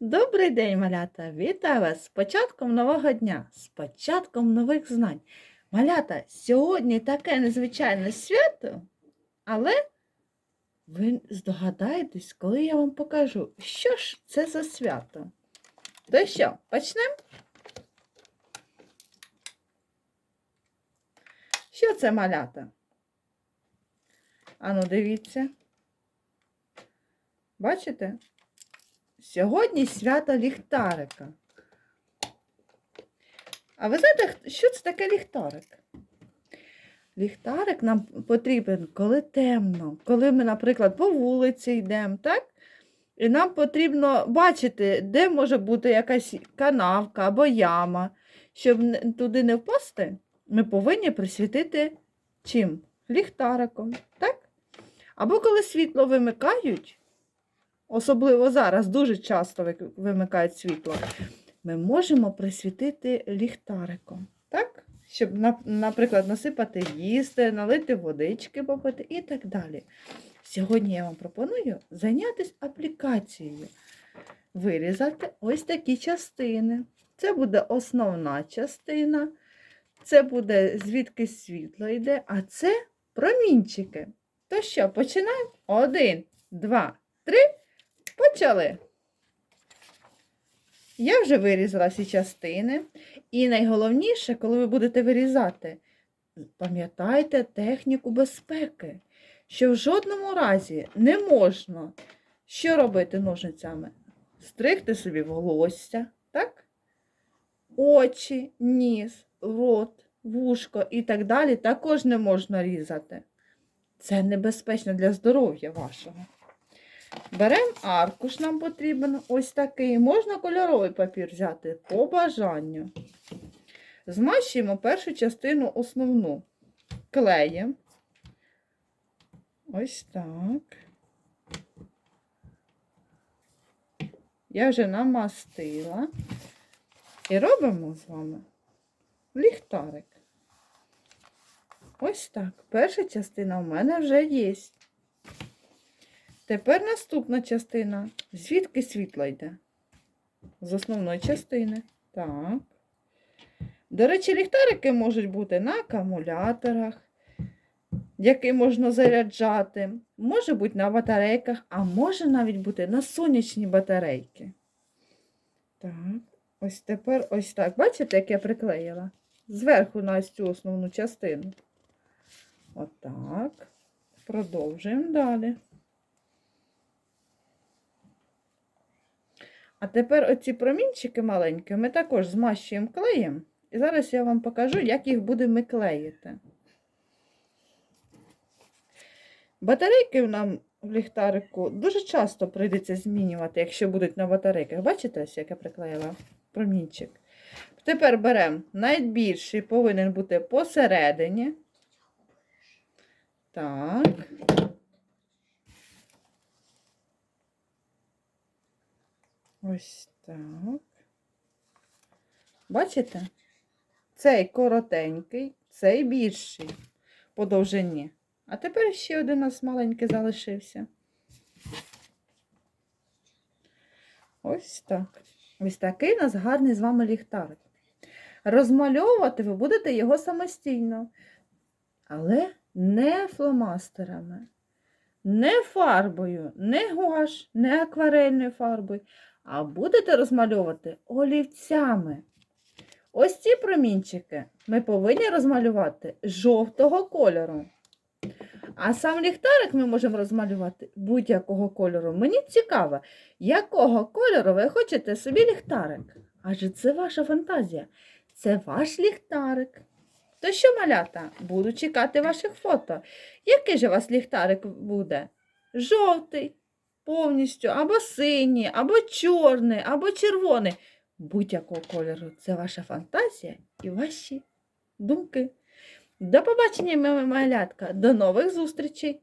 Добрий день, малята! Вітаю вас з початком нового дня, з початком нових знань. Малята, сьогодні таке незвичайне свято, але ви здогадаєтесь, коли я вам покажу, що ж це за свято. То що, почнемо? Що це малята? Ану, дивіться. Бачите? Сьогодні свято ліхтарика. А ви знаєте, що це таке ліхтарик? Ліхтарик нам потрібен, коли темно, коли ми, наприклад, по вулиці йдемо, так? І нам потрібно бачити, де може бути якась канавка або яма. Щоб туди не впасти, ми повинні присвітити чим? Ліхтариком, так? Або коли світло вимикають, особливо зараз дуже часто вимикають світло, ми можемо присвітити ліхтариком, так? Щоб, наприклад, насипати їсти, налити водички попити і так далі. Сьогодні я вам пропоную зайнятися аплікацією. Вирізати ось такі частини. Це буде основна частина, це буде звідки світло йде, а це промінчики. То що, починаємо? Один, два, три. Почали. Я вже вирізала всі частини. І найголовніше, коли ви будете вирізати, пам'ятайте техніку безпеки, що в жодному разі не можна що робити ножницями? Стригти собі волосся, так? Очі, ніс, рот, вушко і так далі також не можна різати. Це небезпечно для здоров'я вашого. Беремо аркуш, нам потрібен ось такий. Можна кольоровий папір взяти по бажанню. Змащуємо першу частину основну клеєм. Ось так. Я вже намастила. І робимо з вами ліхтарик. Ось так. Перша частина у мене вже є. Тепер наступна частина. Звідки світло йде? З основної частини. Так. До речі, ліхтарики можуть бути на акумуляторах, які можна заряджати. Може бути на батарейках, а може навіть бути на сонячні батарейки. Так, ось тепер ось так. Бачите, як я приклеїла? Зверху на ось цю основну частину. Отак. Продовжуємо далі. А тепер оці промінчики маленькі ми також змащуємо клеєм. І зараз я вам покажу, як їх будемо клеїти. Батарейки нам в ліхтарику дуже часто прийдеться змінювати, якщо будуть на батарейках. Бачите, ось як я приклеїла промінчик. Тепер беремо найбільший, повинен бути посередині. Так. Ось так. Бачите? Цей коротенький, цей більший по довжині. А тепер ще один у нас маленький залишився. Ось так. Ось такий у нас гарний з вами ліхтарик. Розмальовувати ви будете його самостійно, але не фломастерами, не фарбою, не гуаш, не акварельною фарбою, а будете розмальовувати олівцями. Ось ці промінчики ми повинні розмалювати жовтого кольору. А сам ліхтарик ми можемо розмалювати будь-якого кольору. Мені цікаво, якого кольору ви хочете собі ліхтарик? Адже це ваша фантазія. Це ваш ліхтарик. То що, малята, буду чекати ваших фото. Який же у вас ліхтарик буде? Жовтий, повністю, або синій, або чорний, або червоний. Будь-якого кольору. Це ваша фантазія і ваші думки. До побачення, малятка. До нових зустрічей!